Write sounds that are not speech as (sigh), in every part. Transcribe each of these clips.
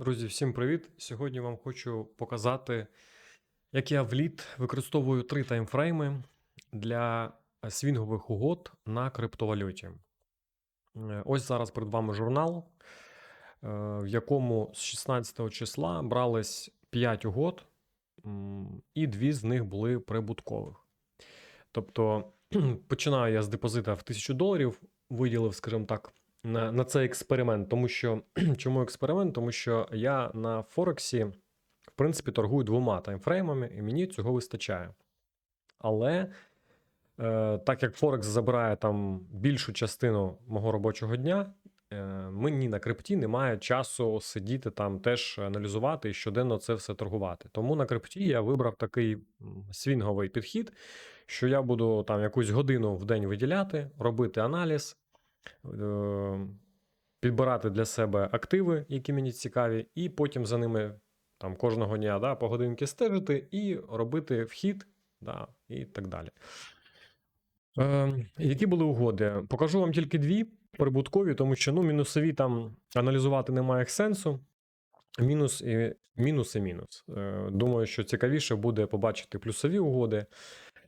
Друзі, всім привіт! Сьогодні вам хочу показати, як я в літ використовую три таймфрейми для свінгових угод на криптовалюті. Е, Ось зараз перед вами журнал, е, в якому з 16 числа брались 5 угод, і дві з них були прибуткових. Тобто (clears throat) починаю я з депозита в 1000 доларів, виділив, скажімо так, на, на цей експеримент. Тому що (clears throat) чому експеримент? Тому що я на Форексі, в принципі, торгую двома таймфреймами, і мені цього вистачає. Але е, так як Форекс забирає там більшу частину мого робочого дня, е, мені на крипті немає часу сидіти там теж аналізувати і щоденно це все торгувати. Тому на крипті я вибрав такий свінговий підхід, що я буду там якусь годину в день виділяти, робити аналіз, підбирати для себе активи, які мені цікаві, і потім за ними там кожного дня да, по годинки стежити і робити вхід, да, і так далі. Е, які були угоди? Покажу вам тільки дві прибуткові, тому що ну, мінусові там аналізувати немає сенсу. Мінус і мінус і мінус. Е, Думаю, що цікавіше буде побачити плюсові угоди.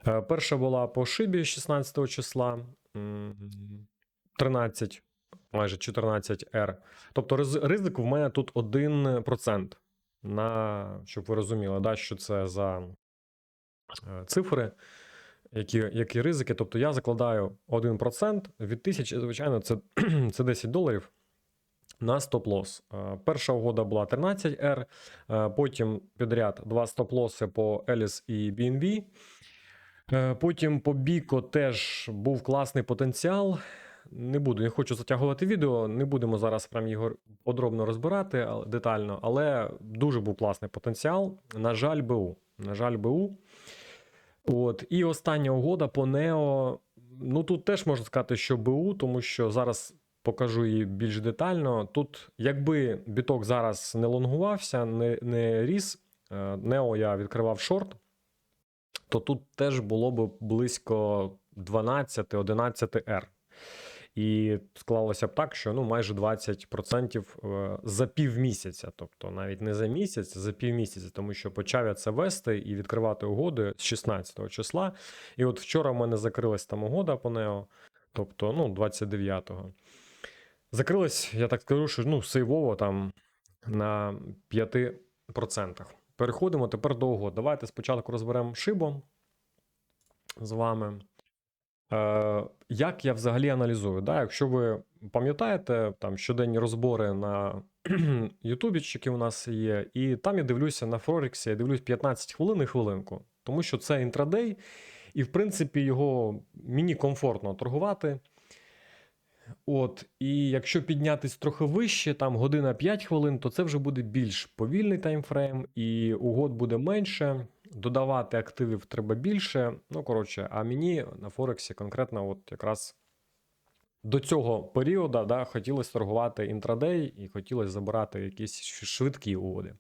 Е, Перша була по шибі 16 числа 13, майже 14 R. Тобто riz- ризик в мене тут 1%. На, щоб ви розуміли, да, що це за е, цифри, які, які ризики. Тобто я закладаю 1% від тисячі, звичайно, це, (clears throat) це 10 доларів на стоп-лосс. Е, Перша угода була 13R, е, потім підряд два стоп-лоси по Еліс і BNB. Потім по Біко теж був класний потенціал. Не буду, не хочу затягувати відео, не будемо зараз прям його подробно розбирати детально, але дуже був класний потенціал. На жаль, БУ. На жаль, БУ. От. І остання угода по Нео. Ну тут теж можна сказати, що БУ, тому що зараз покажу її більш детально. Тут, якби біток зараз не лонгувався, не, не ріс, е, Нео я відкривав шорт, то тут теж було б близько 12-11 R. І склалося б так, що ну майже 20% е, за півмісяця, тобто навіть не за місяць, за півмісяця, тому що почав я це вести і відкривати угоди з 16 числа. І от вчора в мене закрилась там угода по Нео, тобто ну, 29-го. Закрилась, я так скажу, що ну, сейвово там на 5%. Переходимо тепер до угод. Давайте спочатку розберемо шибу з вами. Е, як я взагалі аналізую? Да? Якщо ви пам'ятаєте, там щоденні розбори на (clears throat) Ютубі, які у нас є, і там я дивлюся на Форексі, я дивлюсь 15 хвилин і хвилинку, тому що це інтрадей, і в принципі його мені комфортно торгувати. От, і якщо піднятись трохи вище, там година 5 хвилин, то це вже буде більш повільний таймфрейм, і угод буде менше. Додавати активів треба більше. Ну, коротше, а мені на Форексі конкретно, от якраз до цього періоду да, хотілося торгувати інтрадей і хотілося забирати якісь швидкі угоди.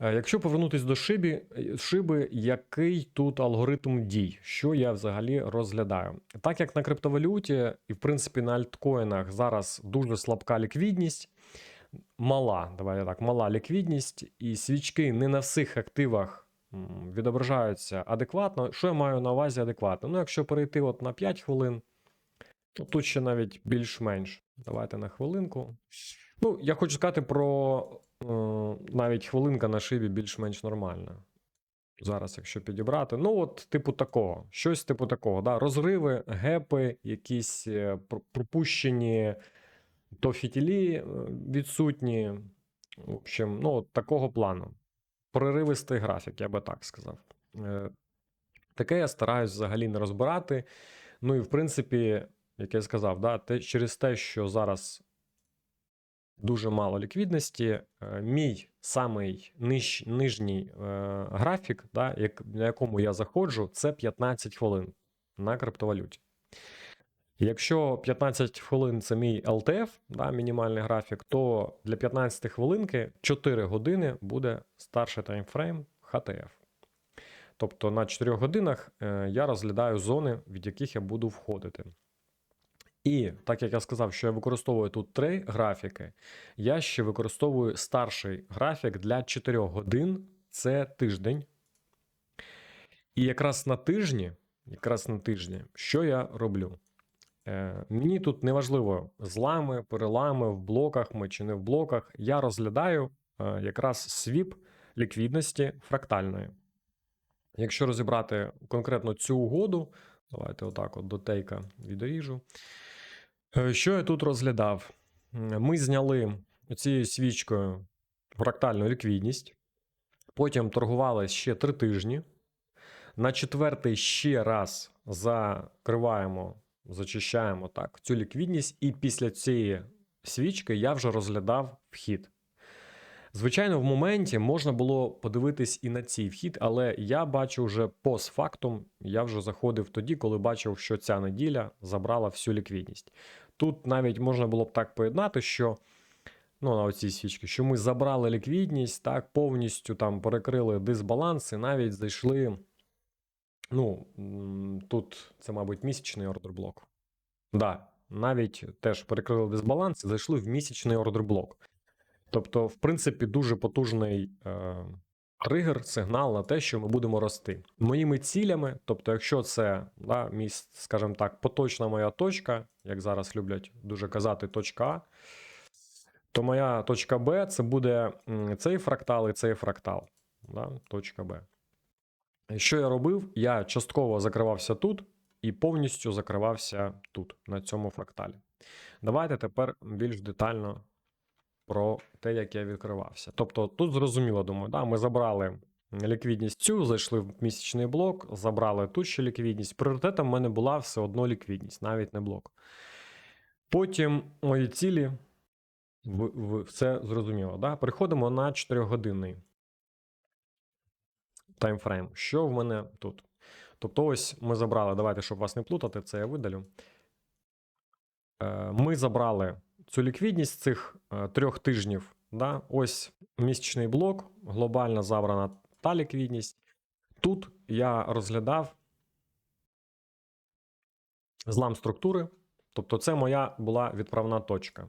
Е, Якщо повернутися до шибі, е, шиби, який тут алгоритм дій, що я взагалі розглядаю? Так як на криптовалюті і в принципі на альткоїнах зараз дуже слабка ліквідність, мала, давайте так, мала ліквідність, і свічки не на всіх активах відображаються адекватно. Що я маю на увазі адекватно? Ну, якщо перейти от на 5 хвилин, то тут ще навіть більш-менш. Давайте на хвилинку. Ну, я хочу сказати про е, навіть хвилинка на шибі більш-менш нормальна. Зараз, якщо підібрати. Ну, от, типу такого. Щось типу такого. Да? Розриви, гепи, якісь е, пропущені то фітілі е, відсутні. В общем, ну, от такого плану. Проривистий графік, я би так сказав. Е, Таке я стараюсь взагалі не розбирати. Ну і в принципі, як я сказав, да, те, через те, що зараз дуже мало ліквідності, е, мій самий ниж, нижній е, графік, да, як, на якому я заходжу, це 15 хвилин на криптовалюті. Якщо 15 хвилин це мій LTF, да, мінімальний графік, то для 15 хвилинки 4 години буде старший таймфрейм HTF. Тобто на 4 годинах е, я розглядаю зони, від яких я буду входити. І так як я сказав, що я використовую тут три графіки, я ще використовую старший графік для 4 годин це тиждень. І якраз на тижні, якраз на тижні, що я роблю? Е, мені тут не важливо, злами, перелами, в блоках ми чи не в блоках. Я розглядаю е, якраз свіп ліквідності фрактальної. Якщо розібрати конкретно цю угоду, давайте отак от до тейка відріжу. Е, Що я тут розглядав? Ми зняли цією свічкою фрактальну ліквідність, потім торгували ще три тижні. На четвертий ще раз закриваємо, зачищаємо так цю ліквідність, і після цієї свічки я вже розглядав вхід. Звичайно, в моменті можна було подивитись і на цей вхід, але я бачу вже постфактум, я вже заходив тоді, коли бачив, що ця неділя забрала всю ліквідність. Тут навіть можна було б так поєднати, що ну, на оцій свічці, що ми забрали ліквідність, так, повністю там перекрили дисбаланс і навіть зайшли. Ну, тут це, мабуть, місячний ордер блок. Да, навіть теж перекрили дисбаланс і зайшли в місячний ордер блок. Тобто, в принципі, дуже потужний е, тригер, сигнал на те, що ми будемо рости. Моїми цілями, тобто, якщо це да, мій, скажімо так, поточна моя точка, як зараз люблять дуже казати, точка А, то моя точка Б це буде цей фрактал і цей фрактал. Да, точка Б. Що я робив? Я частково закривався тут і повністю закривався тут, на цьому фракталі. Давайте тепер більш детально про те, як я відкривався. Тобто, тут зрозуміло, думаю, да, ми забрали ліквідність цю, зайшли в місячний блок, забрали тут ще ліквідність. Пріоритетом в мене була все одно ліквідність, навіть не блок. Потім мої цілі, в, в, все зрозуміло. Да? Переходимо на 4-годинний таймфрейм. Що в мене тут? Тобто, ось ми забрали, давайте, щоб вас не плутати, це я видалю. Е, Ми забрали цю ліквідність цих е, трьох тижнів. Да? Ось місячний блок, глобально забрана та ліквідність. Тут я розглядав злам структури. Тобто, це моя була відправна точка.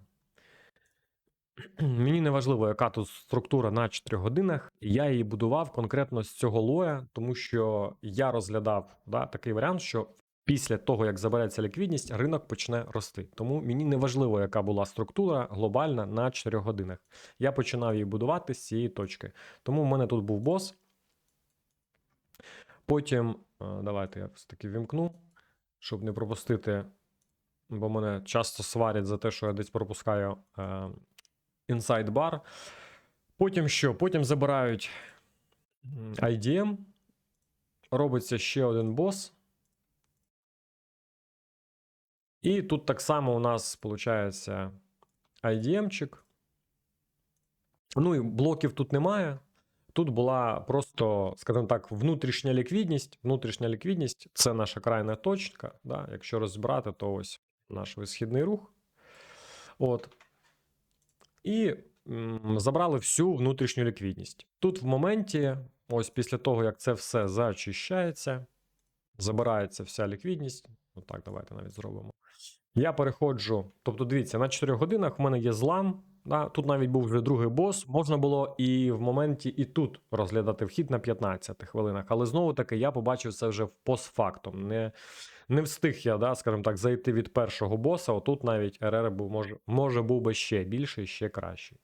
Мені не важливо, яка тут структура на 4 годинах. Я її будував конкретно з цього лоя, тому що я розглядав да, такий варіант, що після того, як забереться ліквідність, ринок почне рости. Тому мені не важливо, яка була структура глобальна на 4 годинах. Я починав її будувати з цієї точки. Тому в мене тут був бос. Потім, е, давайте я все-таки вімкну, щоб не пропустити, бо мене часто сварять за те, що я десь пропускаю Bar. Потім що? Потім забирають IDM. Робиться ще один бос. І тут так само у нас виходить IDM-чик. Ну і блоків тут немає. Тут була просто, скажімо так, внутрішня ліквідність. Внутрішня ліквідність це наша крайня точка. Да? Якщо розбирати, то ось наш висхідний рух. От. І забрали всю внутрішню ліквідність. Тут в моменті, ось після того, як це все зачищається, забирається вся ліквідність. Отак, давайте навіть зробимо. Я переходжу. Тобто, дивіться, на 4 годинах в мене є злам. Да? Тут навіть був вже другий бос. Можна було і в моменті, і тут розглядати вхід на 15 хвилинах. Але знову таки я побачив це вже постфактум. Не, не встиг я, да, скажімо так, зайти від першого боса. Отут навіть РР був, може, може був би ще більший, ще кращий.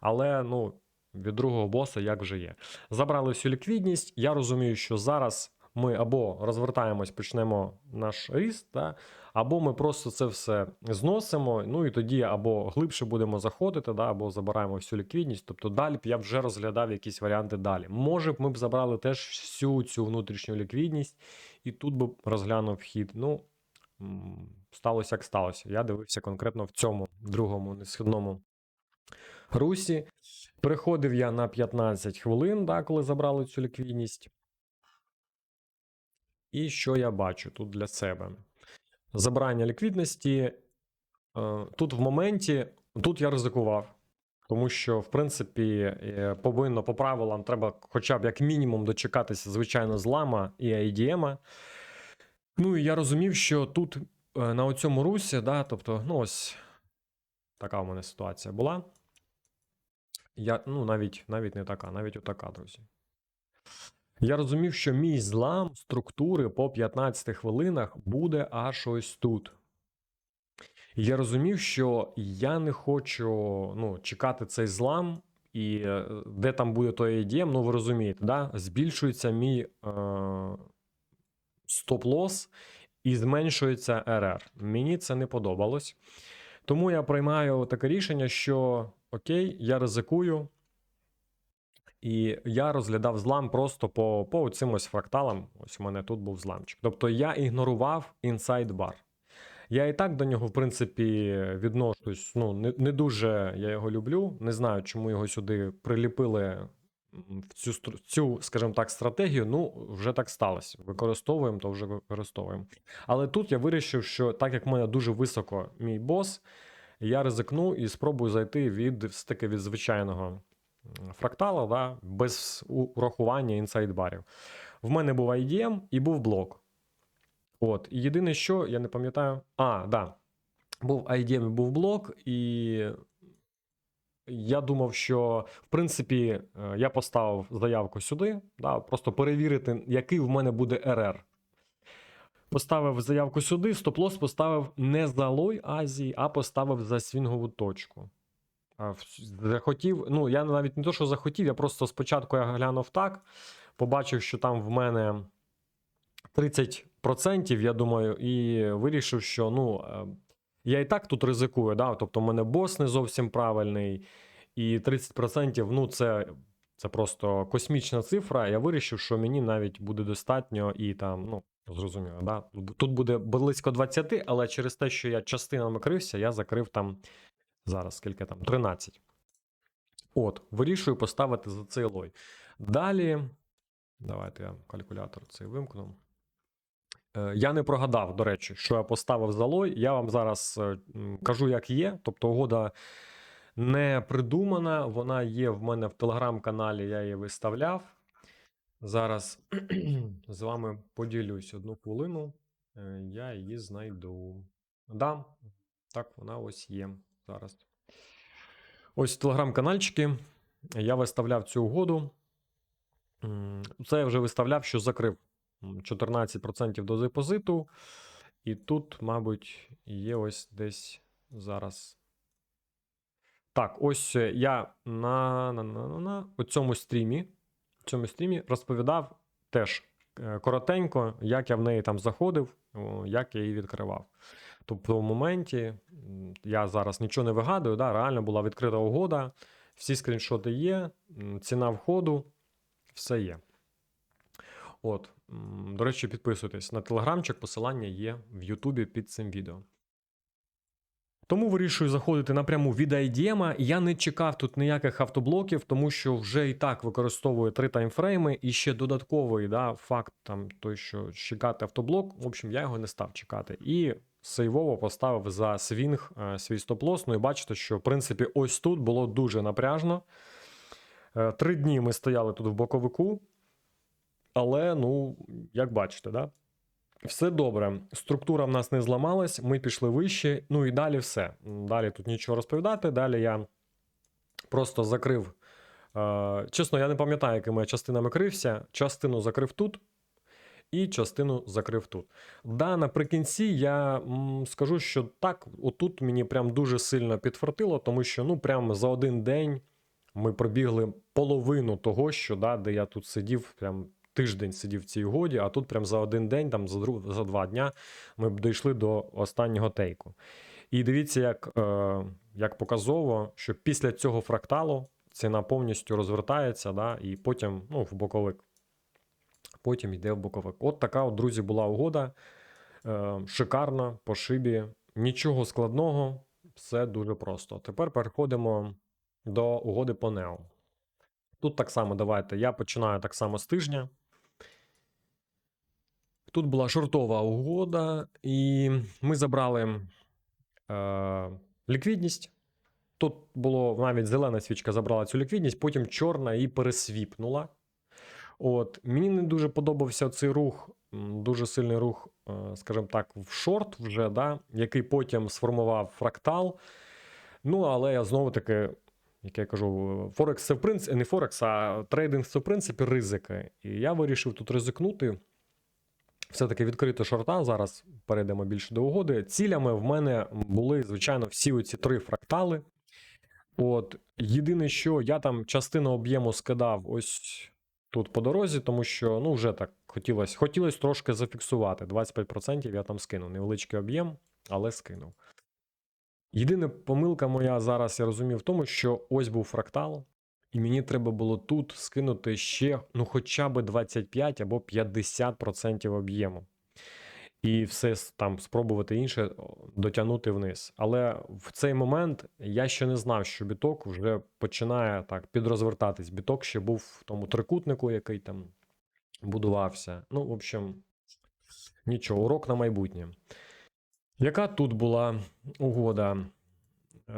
Але ну, від другого боса як вже є. Забрали всю ліквідність. Я розумію, що зараз ми або розвертаємось, почнемо наш ріст, да, або ми просто це все зносимо. Ну і тоді або глибше будемо заходити, да, або забираємо всю ліквідність. Тобто далі б я вже розглядав якісь варіанти далі. Може б ми б забрали теж всю цю внутрішню ліквідність, і тут би розглянув вхід. Ну, сталося як сталося. Я дивився конкретно в цьому другому несхідному русі. Переходив я на 15 хвилин, да, коли забрали цю ліквідність. І що я бачу тут для себе? Забрання ліквідності. е, Тут в моменті, тут я ризикував. Тому що, в принципі, е, повинно по правилам треба хоча б як мінімум дочекатися, звичайно, злама і IDM. Ну і я розумів, що тут е, на оцьому русі, да, тобто, ну ось така у мене ситуація була. Я, ну, навіть, навіть не така, навіть отака, друзі. Я розумів, що мій злам структури по 15 хвилинах буде аж ось тут. Я розумів, що я не хочу ну, чекати цей злам, і е, де там буде той ADM, ну ви розумієте, да? збільшується мій е, стоп-лос і зменшується RR. Мені це не подобалось. Тому я приймаю таке рішення, що окей, я ризикую. І я розглядав злам просто по, по цим ось фракталам. Ось у мене тут був зламчик. Тобто я ігнорував inside bar. Я і так до нього, в принципі, відношусь. Ну, не, не дуже я його люблю. Не знаю, чому його сюди приліпили в цю, цю, скажімо так, стратегію. Ну, вже так сталося. Використовуємо, то вже використовуємо. Але тут я вирішив, що так як в мене дуже високо мій бос, я ризикну і спробую зайти від все-таки від звичайного фрактала, да, без урахування інсайдбарів. В мене був IDM і був блок. От, і єдине, що я не пам'ятаю. А, да. Був IDM і був блок, і я думав, що в принципі е, я поставив заявку сюди, да, просто перевірити, який в мене буде РР. Поставив заявку сюди, стоп-лос поставив не за лой Азії, а поставив за свінгову точку. Захотів, ну я навіть не то, що захотів, я просто спочатку я глянув так, побачив, що там в мене 30%, я думаю, і вирішив, що ну, е, я і так тут ризикую, да? тобто в мене бос не зовсім правильний, і 30% ну, це, це просто космічна цифра. Я вирішив, що мені навіть буде достатньо і там, ну, зрозуміло, да? тут буде близько 20, але через те, що я частинами крився, я закрив там зараз скільки там 13. От, вирішую поставити за цей лой. Далі, давайте я калькулятор цей вимкну. Е, Я не прогадав, до речі, що я поставив за лой. Я вам зараз е, кажу, як є. Тобто угода не придумана, вона є в мене в телеграм-каналі, я її виставляв. Зараз (clears throat) з вами поділюсь одну хвилину. Е, Я її знайду. Да, так, вона ось є зараз. Ось телеграм-канальчики. Я виставляв цю угоду. Це я вже виставляв, що закрив 14% до депозиту. І тут, мабуть, є ось десь зараз. Так, ось е, я на, на, на, на, на у цьому стрімі, в цьому стрімі розповідав теж е, коротенько, як я в неї там заходив, як я її відкривав. Тобто, в моменті я зараз нічого не вигадую, да, реально була відкрита угода, всі скріншоти є, ціна входу, все є. От, до речі, підписуйтесь на телеграмчик, посилання є в Ютубі під цим відео. Тому вирішую заходити напряму від IDM. Я не чекав тут ніяких автоблоків, тому що вже і так використовую три таймфрейми, і ще додатковий да, факт, там, той, що чекати автоблок. В общем, я його не став чекати. І сейвово поставив за свінг е, свій стоп-лос. Ну і бачите, що в принципі ось тут було дуже напряжно. Е, Три дні ми стояли тут в боковику. Але, ну, як бачите, да? все добре. Структура в нас не зламалась, ми пішли вище. Ну і далі все. Далі тут нічого розповідати. Далі я просто закрив. Е, чесно, я не пам'ятаю, якими частинами крився. Частину закрив тут. І частину закрив тут. Да, наприкінці я м, скажу, що так, отут мені прям дуже сильно підфартило, тому що ну прям за один день ми пробігли половину того, що да, де я тут сидів, прям тиждень сидів в цій угоді, а тут прям за один день, там за, друг, за два дня ми б дійшли до останнього тейку. І дивіться, як, е, як показово, що після цього фракталу ціна повністю розвертається, да, і потім ну, в боковик. Потім йде в боковик. От така, от, друзі, була угода. Е, шикарна по шибі. Нічого складного, все дуже просто. Тепер переходимо до угоди по Нео. Тут так само давайте. Я починаю так само з тижня. Тут була шортова угода, і ми забрали е, ліквідність. Тут було навіть зелена свічка забрала цю ліквідність, потім чорна і пересвіпнула. От, мені не дуже подобався цей рух, дуже сильний рух, е, скажімо так, в шорт вже, да, який потім сформував фрактал. Ну, але я знову таки, як я кажу, Форекс це в принципі, не Форекс, а трейдинг це в принципі ризики. І я вирішив тут ризикнути. Все-таки відкрити шорта. Зараз перейдемо більше до угоди. Цілями в мене були, звичайно, всі оці три фрактали. От, єдине, що я там частину об'єму скидав ось тут по дорозі, тому що ну, вже так хотілося хотілось трошки зафіксувати. 25% я там скинув. Невеличкий об'єм, але скинув. Єдина помилка моя зараз, я розумію, в тому, що ось був фрактал, і мені треба було тут скинути ще ну, хоча б 25 або 50% об'єму. І все там спробувати інше дотягнути вниз. Але в цей момент я ще не знав, що біток вже починає так підрозвертатись. Біток ще був в тому трикутнику, який там будувався. Ну, в общем, нічого, урок на майбутнє. Яка тут була угода?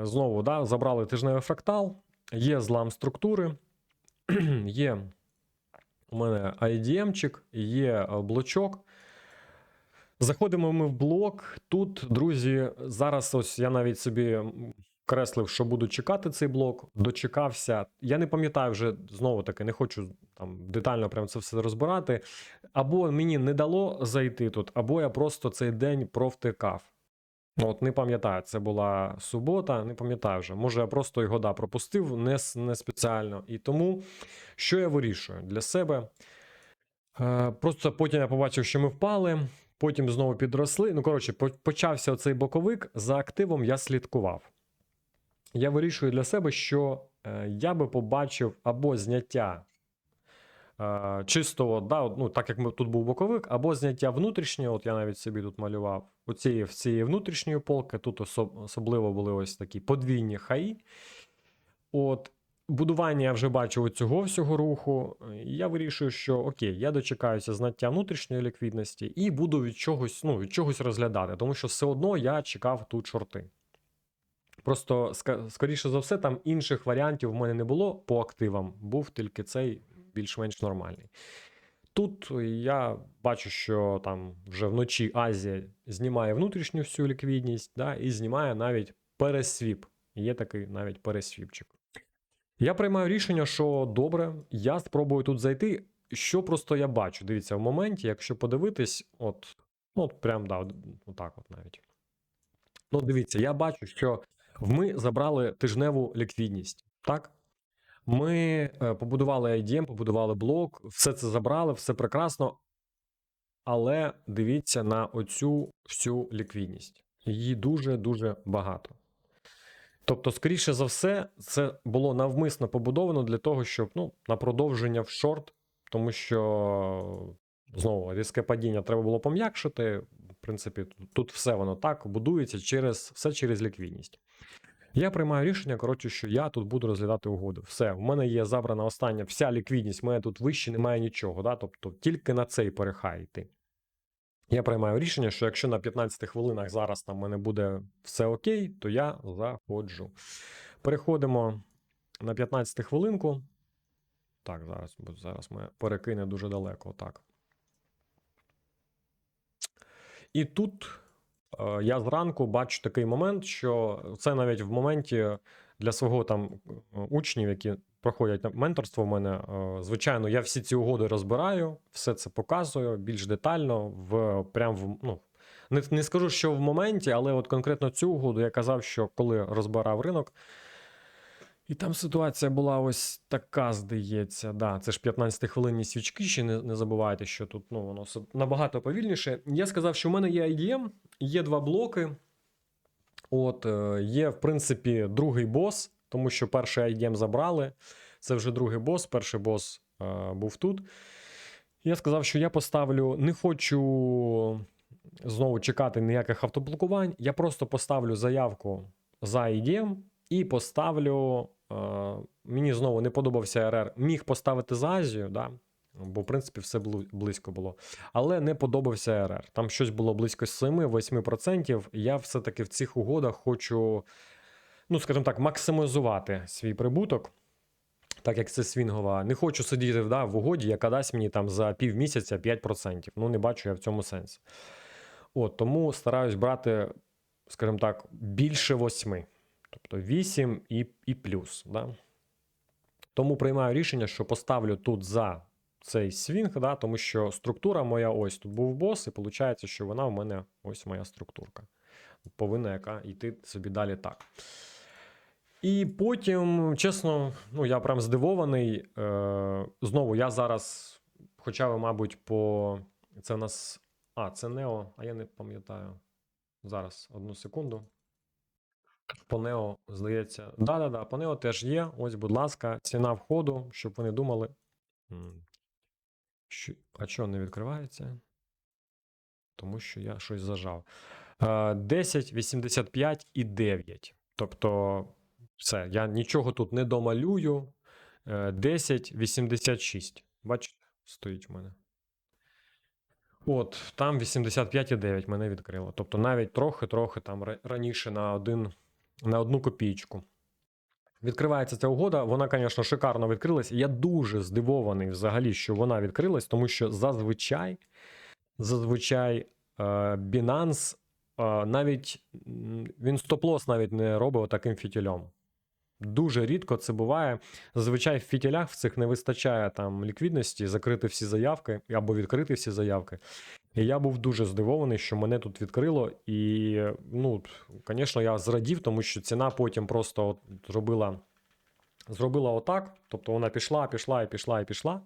Знову, да, забрали тижневий фрактал, є злам структури, (clears throat) є у мене IDM-чик, є блочок. Заходимо ми в блок. Тут, друзі, зараз ось я навіть собі креслив, що буду чекати цей блок. Дочекався. Я не пам'ятаю вже знову таки, не хочу там детально прям це все розбирати. Або мені не дало зайти тут, або я просто цей день провтикав. От не пам'ятаю, це була субота, не пам'ятаю вже. Може, я просто його да, пропустив не, не спеціально. І тому, що я вирішую для себе. Е, Просто потім я побачив, що ми впали, потім знову підросли. Ну, коротше, почався оцей боковик. За активом я слідкував. Я вирішую для себе, що е, я би побачив або зняття е, чистого, да, ну, так як тут був боковик, або зняття внутрішнього, от я навіть собі тут малював, оцієї в цієї внутрішньої полки, тут особ- особливо були ось такі подвійні хаї. От, будування я вже бачив цього всього руху. і Я вирішую, що окей, я дочекаюся знаття внутрішньої ліквідності і буду від чогось, ну, від чогось розглядати, тому що все одно я чекав тут шорти. Просто, скоріше за все, там інших варіантів в мене не було по активам, був тільки цей більш-менш нормальний. Тут я бачу, що там вже вночі Азія знімає внутрішню всю ліквідність, да, і знімає навіть пересвіп. Є такий навіть пересвіпчик. Я приймаю рішення, що добре, я спробую тут зайти. Що просто я бачу? Дивіться, в моменті, якщо подивитись, от, ну, от прям да, отак от навіть. Ну, дивіться, я бачу, що ми забрали тижневу ліквідність. Так? Ми е, побудували IDM, побудували блок, все це забрали, все прекрасно. Але дивіться на оцю всю ліквідність. Її дуже-дуже багато. Тобто, скоріше за все, це було навмисно побудовано для того, щоб ну, на продовження в шорт, тому що знову різке падіння треба було пом'якшити. В принципі, тут- все воно так будується через все через ліквідність. Я приймаю рішення, коротше, що я тут буду розглядати угоду. Все, в мене є забрана остання вся ліквідність, в мене тут вище немає нічого. Да? Тобто тільки на цей перехай йти. Я приймаю рішення, що якщо на 15 хвилинах зараз там мене буде все окей, то я заходжу. Переходимо на 15 хвилинку. Так, зараз, бо зараз ми перекине дуже далеко. Так. І тут е, я зранку бачу такий момент, що це навіть в моменті для свого там е, учнів, які проходять менторство в мене. е, Звичайно, я всі ці угоди розбираю, все це показую більш детально, в прям в ну. Не, не скажу, що в моменті, але от конкретно цю угоду я казав, що коли розбирав ринок, і там ситуація була ось така, здається. Да, це ж 15-хвилинні свічки. Ще не, не забувайте, що тут ну, воно набагато повільніше. Я сказав, що в мене є IDM, є два блоки. От, е, є, в принципі, другий бос, тому що перший IDM забрали. Це вже другий бос, перший бос е, був тут. Я сказав, що я поставлю, не хочу знову чекати ніяких автоблокувань. Я просто поставлю заявку за IDM і поставлю. Е, мені знову не подобався РР. Міг поставити за Азію, да? бо в принципі все близько було. Але не подобався РР. Там щось було близько 7-8%. Я все-таки в цих угодах хочу, ну, скажімо так, максимізувати свій прибуток. так як це свінгова. Не хочу сидіти да, в угоді, яка дасть мені там за півмісяця 5%. Ну, не бачу я в цьому сенсі. От, тому стараюсь брати, скажімо так, більше 8. Тобто 8 і, і плюс. Да? Тому приймаю рішення, що поставлю тут за цей свінг, да, тому що структура моя ось тут був бос, і виходить, що вона в мене ось моя структурка. Повинна яка йти собі далі так. І потім, чесно, ну я прям здивований. Е, знову я зараз, хоча ви, мабуть, по. Це в нас. А, це Нео, а я не пам'ятаю. Зараз, одну секунду. По Нео, здається. Да-да-да, по Нео теж є. Ось, будь ласка, ціна входу, щоб вони думали. Що... А чого не відкривається? Тому що я щось зажав. Е, 10, 85 і 9. Тобто, все, я нічого тут не домалюю. Е, 10, 86. Бачите, стоїть в мене. От, там 85,9 мене відкрило. Тобто навіть трохи-трохи там раніше на, один, на одну копійку. Відкривається ця угода. Вона, звісно, шикарно відкрилась. Я дуже здивований взагалі, що вона відкрилась, тому що зазвичай, зазвичай е, Binance е, навіть він стоп-лос навіть не робить таким фітільом. Дуже рідко це буває. Зазвичай в фітілях в цих не вистачає там ліквідності, закрити всі заявки або відкрити всі заявки. І я був дуже здивований, що мене тут відкрило. І, ну, звісно, я зрадів, тому що ціна потім просто от зробила, зробила отак. Тобто вона пішла, пішла і пішла і пішла.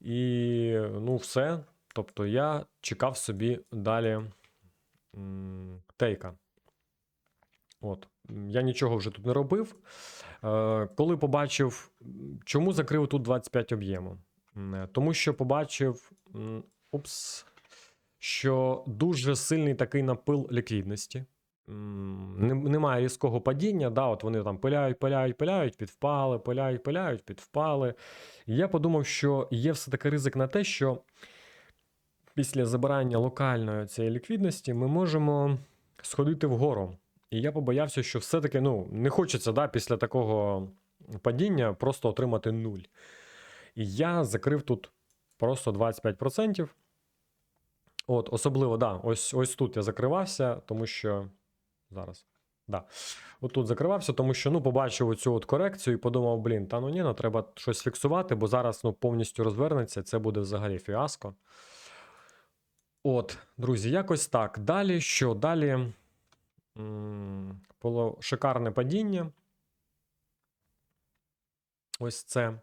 І ну, все. Тобто я чекав собі далі м, тейка. От. Я нічого вже тут не робив. Е, коли побачив, чому закрив тут 25 об'єму? Е, Тому що побачив, упс, що дуже сильний такий напил ліквідності. Немає різкого падіння. Да, от вони там пиляють, пиляють, пиляють, підвпали, пиляють, пиляють, підвпали. І я подумав, що є все-таки ризик на те, що після забирання локальної цієї ліквідності ми можемо сходити вгору. І я побоявся, що все-таки ну, не хочеться да, після такого падіння просто отримати нуль. І я закрив тут просто 25%. От, особливо, да, ось, ось тут я закривався, тому що. Зараз. Да. От тут закривався, тому що ну, побачив оцю от корекцію і подумав: блін, та ну ні, ну треба щось фіксувати, бо зараз ну, повністю розвернеться, це буде взагалі фіаско. От, друзі, якось так. Далі що? Далі шикарне падіння. Ось це.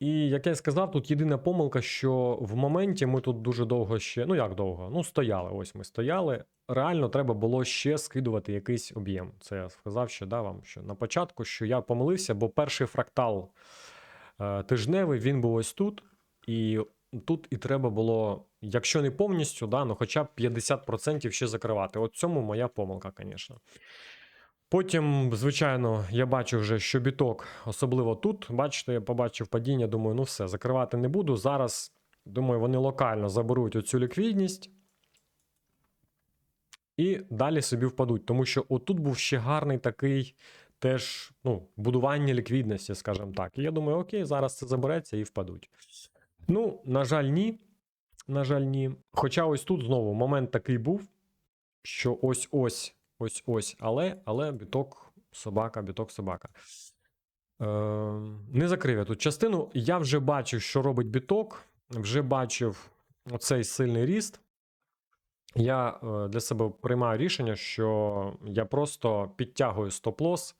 І як я сказав, тут єдина помилка, що в моменті ми тут дуже довго ще, ну як довго? Ну, стояли. Ось ми стояли. Реально треба було ще скидувати якийсь об'єм. Це я сказав ще да, вам що на початку, що я помилився, бо перший фрактал е, тижневий він був ось тут. І тут і треба було, якщо не повністю, да, ну хоча б 50% ще закривати. От цьому моя помилка, звісно. Потім, звичайно, я бачу вже, що біток, особливо тут, бачите, я побачив падіння, думаю, ну все, закривати не буду. Зараз, думаю, вони локально заберуть оцю ліквідність і далі собі впадуть. Тому що отут був ще гарний такий теж ну, будування ліквідності, скажімо так. І я думаю, окей, зараз це забереться і впадуть. Ну, на жаль, ні. На жаль, ні. Хоча ось тут знову момент такий був, що ось ось, ось ось, але, але біток собака, біток собака. Е, не закрив я тут частину. Я вже бачив, що робить біток, вже бачив оцей сильний ріст. Я е, для себе приймаю рішення, що я просто підтягую стоп-лос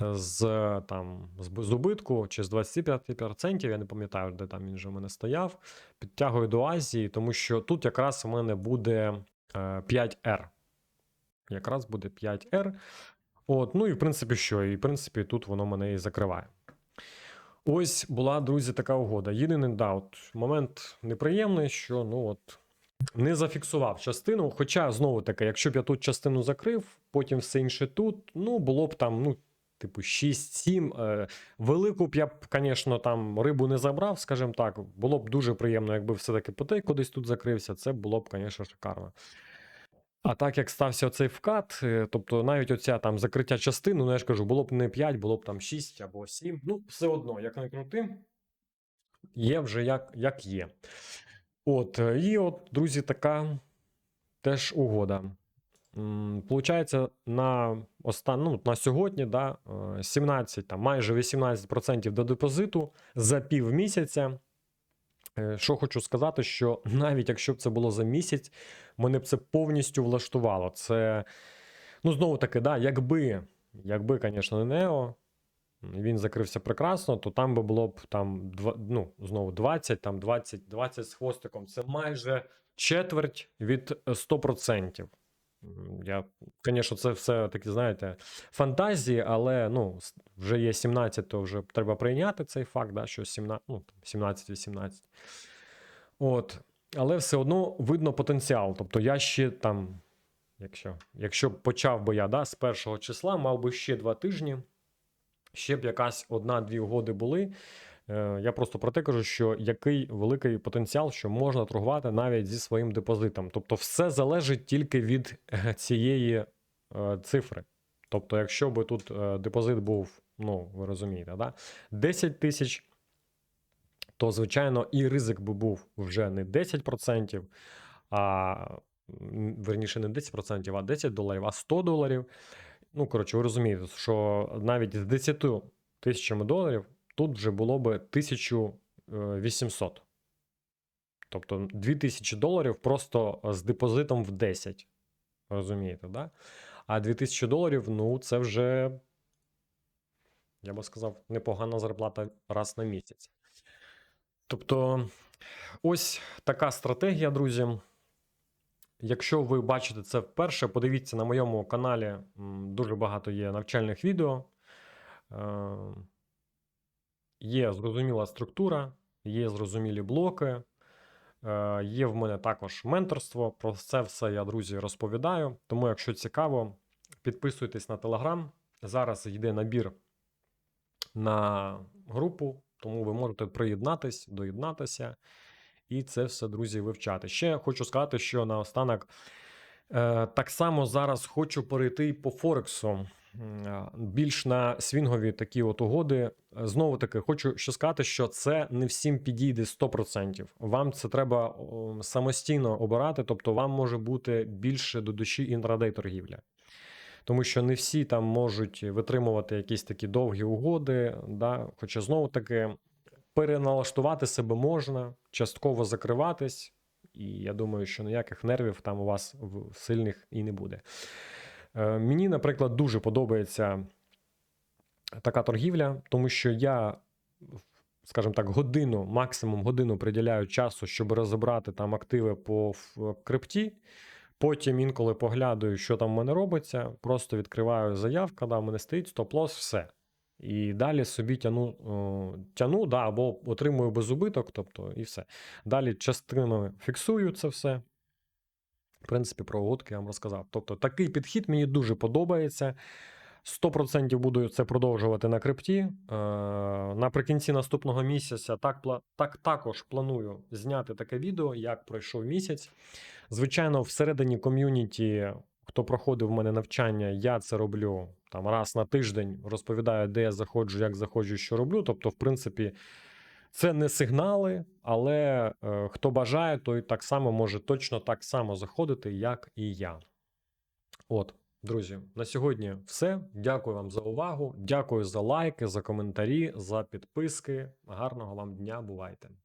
з там з убитку чи з 25%, я не пам'ятаю, де там він вже в мене стояв. Підтягую до Азії, тому що тут якраз у мене буде е, 5R. Якраз буде 5R. От, ну і в принципі, що? І в принципі, тут воно мене і закриває. Ось була, друзі, така угода. Єдиний да, от момент неприємний, що ну от не зафіксував частину. Хоча, знову таки, якщо б я тут частину закрив, потім все інше тут, ну було б там, ну, типу, 6-7. Е, велику б я б, звісно, там рибу не забрав, скажімо так. Було б дуже приємно, якби все-таки потей кудись тут закрився. Це було б, звісно, шикарно. А так як стався оцей вкат, е, тобто навіть оця там закриття частини, ну я ж кажу, було б не 5, було б там 6 або 7. Ну, все одно, як не крути, є вже як, як є. От, е, і от, друзі, така теж угода. Получається, на остан... ну, на сьогодні да, е, 17, там, майже 18% до депозиту за пів місяця. Е, Що хочу сказати, що (laughs) навіть якщо б це було за місяць, мене б це повністю влаштувало. Це, ну, знову таки, да, якби, якби, звісно, не Нео, він закрився прекрасно, то там би було б там, два- ну, знову 20, там 20, 20 з хвостиком. Це майже четверть від е, 100%. Я, звісно, це все таки, знаєте, фантазії, але ну, вже є 17, то вже треба прийняти цей факт, да, що 17, ну, 17-18. От. Але все одно видно потенціал. Тобто я ще там, якщо, якщо почав би я да, з першого числа, мав би ще два тижні, ще б якась одна-дві угоди були. Е, Я просто про те кажу, що який великий потенціал, що можна торгувати навіть зі своїм депозитом. Тобто, все залежить тільки від е, цієї е, цифри. Тобто, якщо би тут депозит був, ну ви розумієте, да? 10 тисяч, то звичайно і ризик би був вже не 10%, а верніше не 10%, а 10 доларів, а 100 доларів. Ну, коротше, ви розумієте, що навіть з 10 тисячами доларів тут вже було би 1800. Тобто 2000 доларів просто з депозитом в 10. Розумієте, да? А 2000 доларів, ну, це вже, я би сказав, непогана зарплата раз на місяць. Тобто, ось така стратегія, друзі. Якщо ви бачите це вперше, подивіться на моєму каналі. Дуже багато є навчальних відео. Є зрозуміла структура, є зрозумілі блоки. Е, Є в мене також менторство. Про це все я, друзі, розповідаю. Тому, якщо цікаво, підписуйтесь на телеграм. Зараз йде набір на групу, тому ви можете приєднатись, доєднатися і це все, друзі, вивчати. Ще хочу сказати, що наостанок е, так само зараз хочу перейти по Форексу. А, Більш на свінгові такі от угоди. Е, Знову таки, хочу ще сказати, що це не всім підійде 100%. Вам це треба самостійно обирати, тобто вам може бути більше до душі інтрадей торгівля. Тому що не всі там можуть витримувати якісь такі довгі угоди. Да? Хоча знову таки переналаштувати себе можна, частково закриватись, і я думаю, що ніяких нервів там у вас сильних і не буде. Е, Мені, наприклад, дуже подобається така торгівля, тому що я, скажімо так, годину, максимум годину приділяю часу, щоб розібрати там активи по крипті. Потім інколи поглядаю, що там в мене робиться. Просто відкриваю заявку, да, в мене стоїть стоп-лос, все. І далі собі тяну, тяну да, або отримую без убиток, тобто і все. Далі частинами фіксую це все. В принципі, про угодки я вам розказав. Тобто такий підхід мені дуже подобається. 100% буду це продовжувати на крипті. Е, наприкінці наступного місяця так, так також планую зняти таке відео, як пройшов місяць. Звичайно, всередині ком'юніті, хто проходив в мене навчання, я це роблю там раз на тиждень, розповідаю, де я заходжу, як заходжу, що роблю. Тобто, в принципі, це не сигнали, але е, хто бажає, той так само може точно так само заходити, як і я. От, друзі, на сьогодні все. Дякую вам за увагу. Дякую за лайки, за коментарі, за підписки. Гарного вам дня. Бувайте!